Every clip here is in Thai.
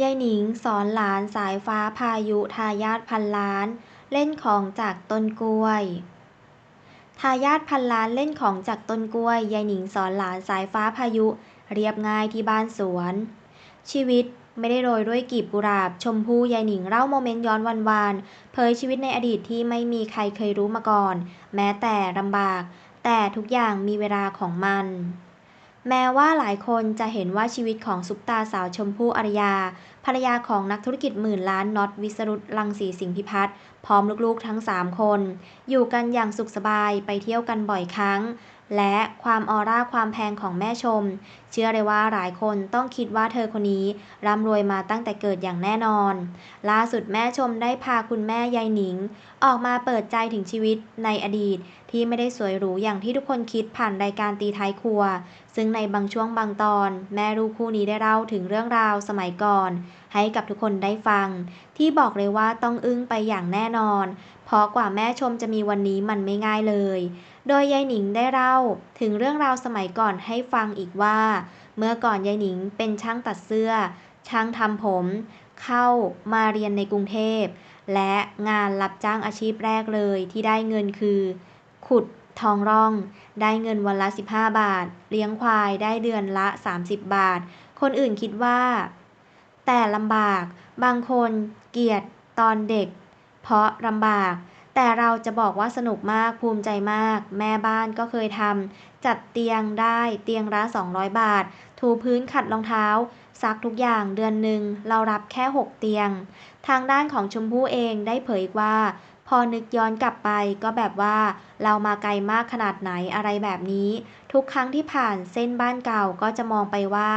ยายหนิงสอนหลานสายฟ้าพายุทายาทพันล้าน เล่นของจากต้นกล้วยทายาทพันล้านเล่นของจากต้นกล้วยยายหนิงสอนหลานสายฟ้าพายุ เรียบง่ายที่บ้านสวน ชีวิตไม่ได้โรยด้วยกีบกุหลาบ ชมพู่ยายหนิงเล่าโมเมนต์ย้อนวันวานเผยชีวิตในอดีตที่ไม่มีใครเคยรู้มาก่อน แม้แต่ลำบาก แต่ทุกอย่างมีเวลาของมัน แม้ว่าหลายคนจะเห็นว่าชีวิตของซุปตาสาวชมพู่อารยา ภรรยาของนักธุรกิจหมื่นล้านน็อตวิสรุตลังสีสิงห์พิพัฒน์พร้อมลูกๆทั้ง 3 คน อยู่กันอย่างสุขสบายไปเที่ยวกันบ่อยครั้ง และความออร่าความแพงของแม่ชม เชื่อเลยว่าหลายคนต้องคิดว่าเธอคนนี้ร่ำรวยมาตั้งแต่เกิดอย่างแน่นอน ล่าสุดแม่ชมได้พาคุณแม่ยายหนิง ออกมาเปิดใจถึงชีวิตในอดีตที่ไม่ได้สวยหรูอย่างที่ทุกคนคิดผ่านรายการตีท้ายครัว ซึ่งในบางช่วงบางตอน แม่ลูกคู่นี้ได้เล่าถึงเรื่องราวสมัยก่อน ให้กับทุกคนได้ฟัง ที่บอกเลยว่าต้องอึ้งไปอย่างแน่นอน เพราะกว่าแม่ชมจะมีวันนี้มันไม่ง่ายเลย โดยยายหนิงได้เล่าถึงเรื่องราวสมัยก่อนให้ฟังอีกว่า เมื่อก่อนยายหนิงเป็นช่างตัดเสื้อ ช่างทำผม เข้ามาเรียนในกรุงเทพ และงานรับจ้างอาชีพแรกเลยที่ได้เงินคือ ขุดทองร่อง ได้เงินวันละ 15 บาท เลี้ยงควายได้เดือนละ 30 บาท คนอื่นคิดว่า แต่ลำบาก บางคนเกลียดตอนเด็ก เพราะลำบาก แต่เราจะบอกว่าสนุกมากภูมิใจมาก แม่บ้านก็เคยทำจัดเตียงได้เตียงละ 200 บาท ถูพื้นขัดรองเท้า ซักทุกอย่างเดือนหนึ่งเรารับแค่ 6 เตียง ทางด้านของชมพู่เองได้เผยว่า อนึกย้อนกลับไปก็แบบว่า เรามาไกลมากขนาดไหนอะไรแบบนี้ ทุกครั้งที่ผ่านเส้นบ้านเก่าก็จะมองไปว่า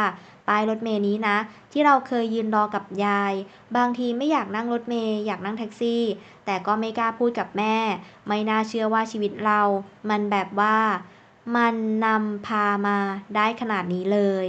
ป้ายรถเมล์นี้นะ ที่เราเคยยืนรอกับยาย บางทีไม่อยากนั่งรถเมล์อยากนั่งแท็กซี่ แต่ก็ไม่กล้าพูดกับแม่ ไม่น่าเชื่อว่าชีวิตเรา มันแบบว่า มันนำพามาได้ขนาดนี้เลย